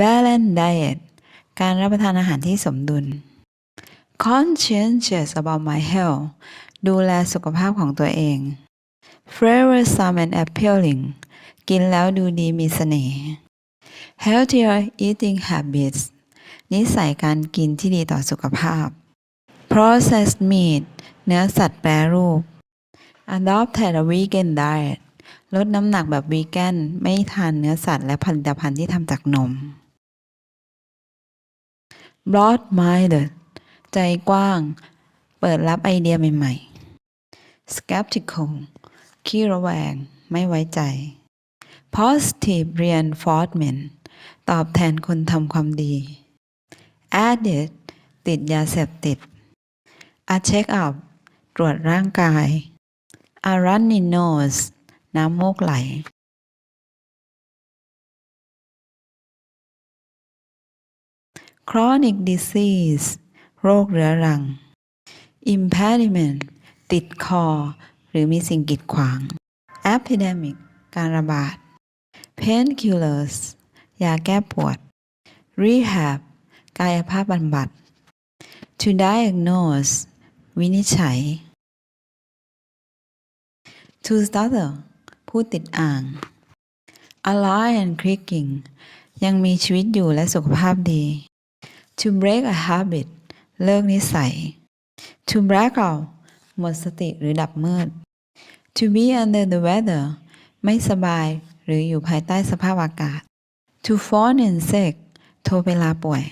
balanced diet การรับประทานอาหารที่สมดุล conscientious about my health ดูแลสุขภาพของตัวเอง flavorsome and appealing กินแล้วดูดีมีเสน่ห์ healthier eating habits นิสัยการกินที่ดีต่อสุขภาพ processed meat เนื้อสัตว์แปรรูป adopted a vegan diet ลดน้ำหนักแบบวีแกนไม่ทานเนื้อสัตว์และผลิตภัณฑ์ที่ทำจากนม broad minded ใจกว้าง เปิดรับไอเดียใหม่ๆ skeptical ขี้ระแวง ไม่ไว้ใจ positive reinforcement ตอบแทนคนทำความดี addict ติดยาเสพติด a check up ตรวจร่างกาย a runny nose น้ำมูกไหล chronic disease โรคเรื้อรัง impediment ติดคอ หรือมีสิ่งกีดขวาง epidemic การระบาด painkillers ยาแก้ปวด rehab กายภาพบำบัด to diagnose วินิจฉัย to stutter ผู้ติดอ่าง alive and clicking ยังมีชีวิตอยู่และสุขภาพดี to break a habit เลิกนิสัย to black out หมดสติหรือดับมืด to be under the weather ไม่สบายหรืออยู่ภายใต้สภาพอากาศ to fall in sick โทรเวลาป่วย